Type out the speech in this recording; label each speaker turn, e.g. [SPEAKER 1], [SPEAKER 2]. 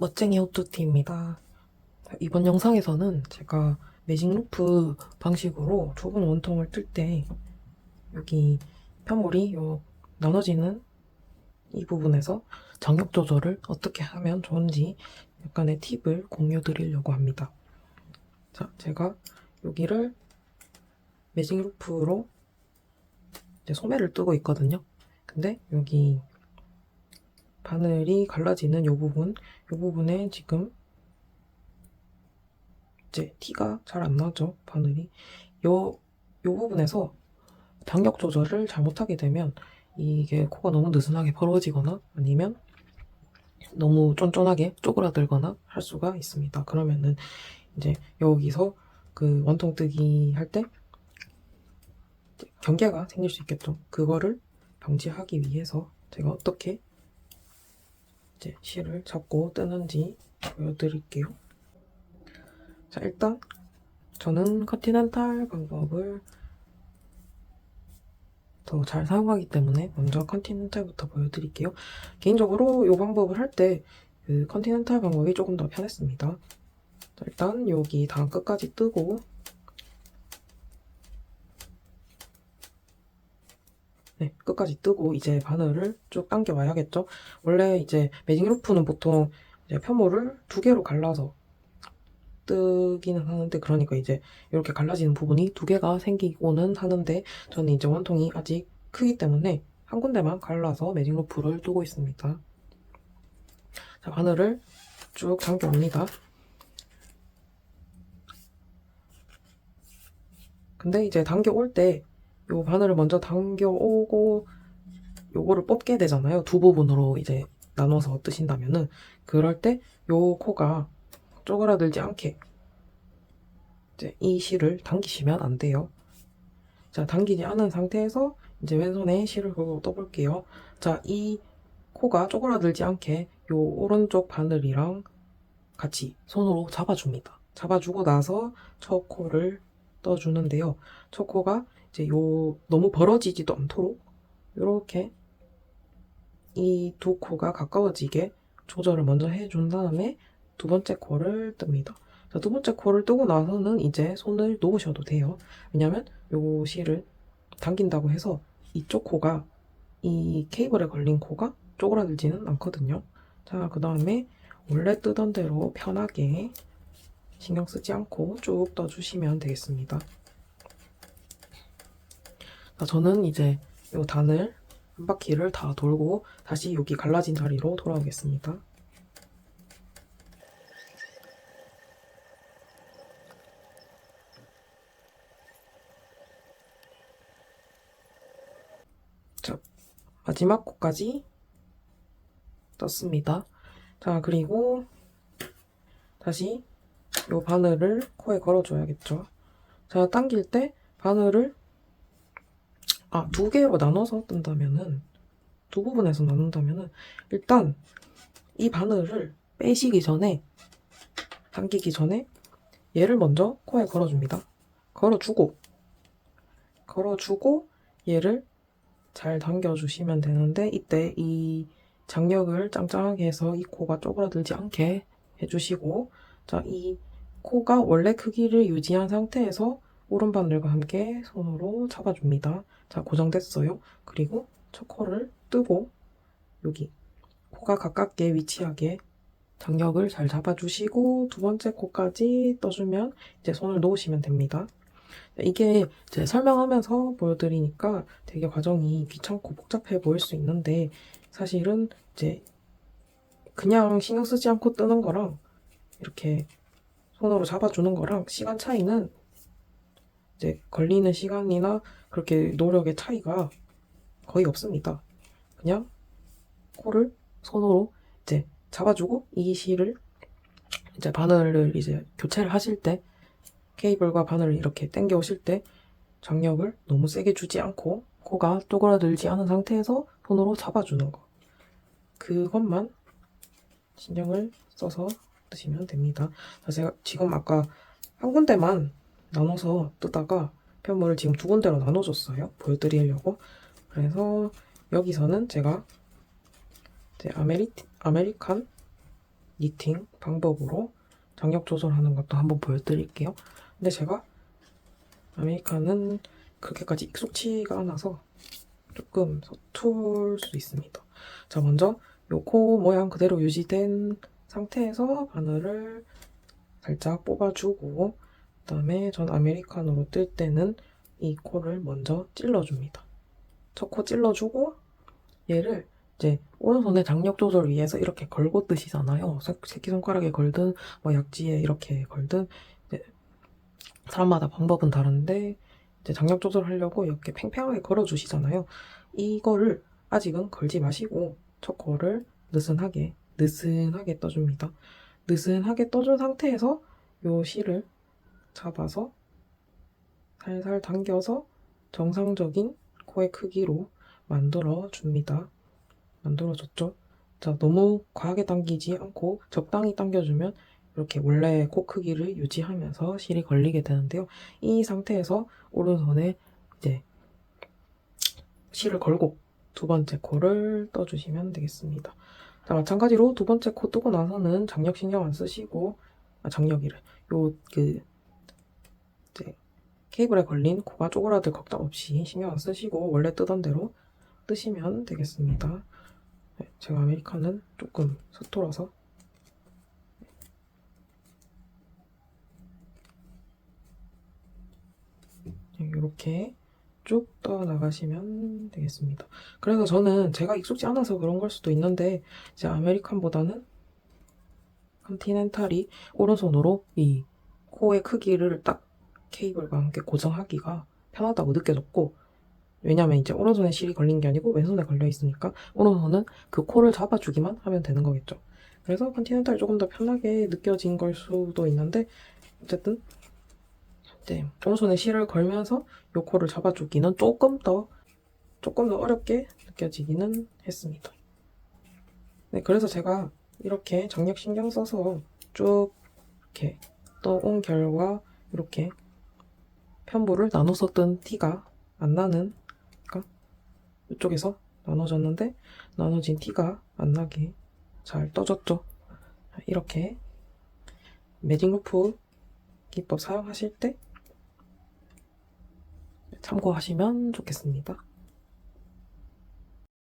[SPEAKER 1] 멋쟁이 호뚜티입니다. 이번 영상에서는 제가 매직 루프 방식으로 좁은 원통을 뜰 때 여기 편물이 요 나눠지는 이 부분에서 장력 조절을 어떻게 하면 좋은지 약간의 팁을 공유 드리려고 합니다. 자, 제가 여기를 매직 루프로 소매를 뜨고 있거든요. 근데 여기 바늘이 갈라지는 이 부분, 이 부분에 지금 이제 티가 잘 안 나죠, 바늘이. 요, 요 부분에서 장력 조절을 잘못하게 되면 이게 코가 너무 느슨하게 벌어지거나 아니면 너무 쫀쫀하게 쪼그라들거나 할 수가 있습니다. 그러면은 이제 여기서 그 원통 뜨기 할 때 경계가 생길 수 있겠죠. 그거를 방지하기 위해서 제가 어떻게 이제 실을 잡고 뜨는지 보여드릴게요. 자, 일단 저는 컨티넨탈 방법을 더 잘 사용하기 때문에 먼저 컨티넨탈부터 보여드릴게요. 개인적으로 이 방법을 할 때 그 컨티넨탈 방법이 조금 더 편했습니다. 자, 일단 여기 다 끝까지 뜨고 네, 끝까지 뜨고 이제 바늘을 쭉 당겨 와야겠죠. 원래 이제 매직 루프는 보통 이제 편물을 두 개로 갈라서 뜨기는 하는데 그러니까 이제 이렇게 갈라지는 부분이 두 개가 생기고는 하는데 저는 이제 원통이 아직 크기 때문에 한 군데만 갈라서 매직 루프를 뜨고 있습니다. 자, 바늘을 쭉 당겨 옵니다. 근데 이제 당겨 올 때 요 바늘을 먼저 당겨 오고 요거를 뽑게 되잖아요. 두 부분으로 이제 나눠서 뜨신다면은 그럴 때 요 코가 쪼그라들지 않게 이제 이 실을 당기시면 안 돼요. 자, 당기지 않은 상태에서 이제 왼손에 실을 걸고 떠볼게요. 자, 이 코가 쪼그라들지 않게 요 오른쪽 바늘이랑 같이 손으로 잡아줍니다. 잡아주고 나서 첫 코를 떠주는데요. 첫 코가 이제 요 너무 벌어지지도 않도록 이렇게 이 두 코가 가까워지게 조절을 먼저 해준 다음에 두 번째 코를 뜹니다. 자, 두 번째 코를 뜨고 나서는 이제 손을 놓으셔도 돼요. 왜냐면 요 실을 당긴다고 해서 이쪽 코가 이 케이블에 걸린 코가 쪼그라들지는 않거든요. 자, 그 다음에 원래 뜨던 대로 편하게 신경 쓰지 않고 쭉 떠주시면 되겠습니다. 자, 저는 이제 이 단을 한 바퀴를 다 돌고 다시 여기 갈라진 자리로 돌아오겠습니다. 자, 마지막 코까지 떴습니다. 자, 그리고 다시 이 바늘을 코에 걸어줘야겠죠. 자, 당길 때 바늘을 아, 두 개로 나눠서 뜬다면은 두 부분에서 나눈다면은 일단 이 바늘을 빼시기 전에 당기기 전에 얘를 먼저 코에 걸어줍니다. 걸어주고 걸어주고 얘를 잘 당겨주시면 되는데 이때 이 장력을 짱짱하게 해서 이 코가 쪼그라들지 않게 해주시고 자, 이 코가 원래 크기를 유지한 상태에서 오른바늘과 함께 손으로 잡아줍니다. 자, 고정됐어요. 그리고 첫 코를 뜨고 여기 코가 가깝게 위치하게 장력을 잘 잡아주시고 두 번째 코까지 떠주면 이제 손을 놓으시면 됩니다. 이게 이제 설명하면서 보여드리니까 되게 과정이 귀찮고 복잡해 보일 수 있는데 사실은 이제 그냥 신경 쓰지 않고 뜨는 거랑 이렇게 손으로 잡아주는 거랑 시간 차이는 이제 걸리는 시간이나 그렇게 노력의 차이가 거의 없습니다. 그냥 코를 손으로 이제 잡아주고 이 실을 이제 바늘을 이제 교체를 하실 때 케이블과 바늘을 이렇게 당겨 오실 때 장력을 너무 세게 주지 않고 코가 쪼그라들지 않은 상태에서 손으로 잡아주는 거. 그것만 신경을 써서 뜨시면 됩니다. 자, 제가 지금 아까 한 군데만 나눠서 뜨다가 편물을 지금 두 군데로 나눠줬어요. 보여드리려고. 그래서 여기서는 제가 아메리, 아메리칸 니팅 방법으로 장력 조절하는 것도 한번 보여드릴게요. 근데 제가 아메리카는 그렇게까지 익숙치가 않아서 조금 서툴 수 있습니다. 자, 먼저 요 코 모양 그대로 유지된 상태에서 바늘을 살짝 뽑아주고 그 다음에 전 아메리카노로 뜰 때는 이 코를 먼저 찔러줍니다. 첫 코 찔러주고 얘를 이제 오른손에 장력 조절을 위해서 이렇게 걸고 뜨시잖아요. 새- 새끼손가락에 걸든 뭐 약지에 이렇게 걸든 사람마다 방법은 다른데 이제 장력 조절하려고 이렇게 팽팽하게 걸어주시잖아요. 이거를 아직은 걸지 마시고 첫 코를 느슨하게 느슨하게 떠줍니다. 느슨하게 떠준 상태에서 요 실을 잡아서 살살 당겨서 정상적인 코의 크기로 만들어 줍니다. 만들어줬죠? 자, 너무 과하게 당기지 않고 적당히 당겨주면 이렇게 원래 코 크기를 유지하면서 실이 걸리게 되는데요. 이 상태에서 오른손에 이제 실을 걸고 두 번째 코를 떠주시면 되겠습니다. 자, 마찬가지로 두 번째 코 뜨고 나서는 장력 신경 안 쓰시고, 아, 장력이래. 요, 그, 이제, 케이블에 걸린 코가 쪼그라들 걱정 없이 신경 안 쓰시고, 원래 뜨던 대로 뜨시면 되겠습니다. 네, 제가 아메리카는 조금 서툴어서. 이렇게 쭉 떠 나가시면 되겠습니다. 그래서 저는 제가 익숙지 않아서 그런 걸 수도 있는데, 이제 아메리칸보다는 컨티넨탈이 오른손으로 이 코의 크기를 딱 케이블과 함께 고정하기가 편하다고 느껴졌고, 왜냐면 이제 오른손에 실이 걸린 게 아니고 왼손에 걸려 있으니까 오른손은 그 코를 잡아주기만 하면 되는 거겠죠. 그래서 컨티넨탈이 조금 더 편하게 느껴진 걸 수도 있는데, 어쨌든 네, 오른손에 실을 걸면서 요 코를 잡아주기는 조금 더 조금 더 어렵게 느껴지기는 했습니다. 네, 그래서 제가 이렇게 장력 신경 써서 쭉 이렇게 떠온 결과 이렇게 편부를 나눠서 뜬 티가 안 나는 그러니까 이쪽에서 나눠졌는데 나눠진 티가 안 나게 잘 떠졌죠. 이렇게 매직 루프 기법 사용하실 때 참고하시면 좋겠습니다.